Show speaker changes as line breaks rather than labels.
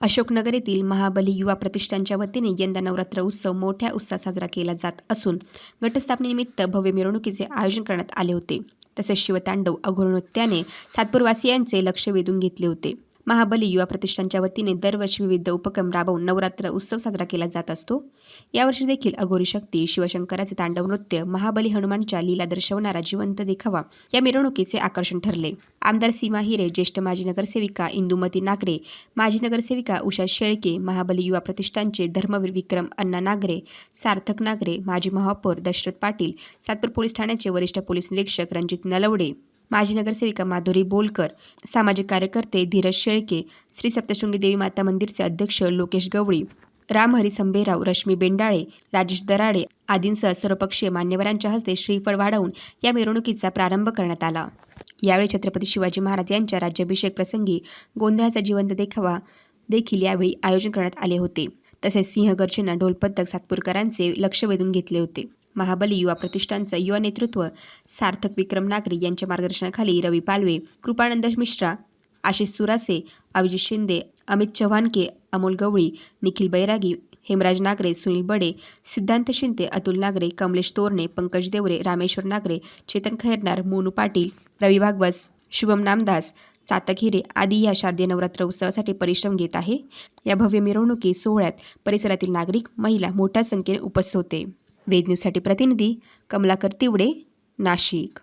अशोकनगर येथील महाबली युवा प्रतिष्ठानच्या वतीने यंदा नवरात्र उत्सव मोठ्या उत्साहात साजरा केला जात असून घटस्थापनेनिमित्त भव्य मिरवणुकीचे आयोजन करण्यात आले होते. तसेच शिवतांडव अघोर नृत्याने सातपूरवासियांचे लक्ष वेधून घेतले होते. महाबली युवा प्रतिष्ठानच्या वतीने दरवर्षी विविध उपक्रम राबवून नवरात्र उत्सव साजरा केला जात असतो. यावर्षी देखील अघोरी शक्ती शिवशंकराचे तांडव नृत्य महाबली हनुमानच्या लीला दर्शवणारा जिवंत देखावा या मिरवणुकीचे आकर्षण ठरले. आमदार सीमा हिरे ज्येष्ठ माजी नगरसेविका इंदुमती नागरे माजी नगरसेविका उषा शेळके महाबली युवा प्रतिष्ठानचे धर्मवीर विक्रम अण्णा नागरे सार्थक नागरे माजी महापौर दशरथ पाटील सातपूर पोलीस ठाण्याचे वरिष्ठ पोलीस निरीक्षक रणजित नलवडे माजी नगरसेविका माधुरी बोलकर सामाजिक कार्यकर्ते धीरज शेळके श्री सप्तशृंगी देवी माता मंदिरचे अध्यक्ष लोकेश गवळी रामहरी संभेराव रश्मी बेंडाळे राजेश दराडे आदींसह सर्वपक्षीय मान्यवरांच्या हस्ते श्रीफळ वाढवून या मिरवणुकीचा प्रारंभ करण्यात आला. यावेळी छत्रपती शिवाजी महाराज यांच्या राज्याभिषेक प्रसंगी गोंधळाचा जिवंत देखावा देखील यावेळी आयोजन करण्यात आले होते. तसेच सिंहगर्जना ढोलपथक सातपूरकरांचे लक्ष वेधून घेतले होते. महाबली युवा प्रतिष्ठानचं युवा नेतृत्व सार्थक विक्रम नागरी यांच्या मार्गदर्शनाखाली रवी पालवे कृपानंद मिश्रा आशिष सुरासे अभिजित शिंदे अमित चव्हाणके अमोल गवळी निखिल बैरागी हेमराज नागरे सुनील बडे सिद्धांत शिंदे अतुल नागरे कमलेश तोरणे पंकज देवरे रामेश्वर नागरे चेतन खैरनार मोनू पाटील रवी भागवत शुभम नामदास चातक हिरे आदी या शारदीय नवरात्र उत्सवासाठी परिश्रम घेत आहे. या भव्य मिरवणुकी सोहळ्यात परिसरातील नागरिक महिला मोठ्या संख्येने उपस्थित होते. वेद न्यूजसाठी प्रतिनिधी कमलाकर तिवडे नाशिक.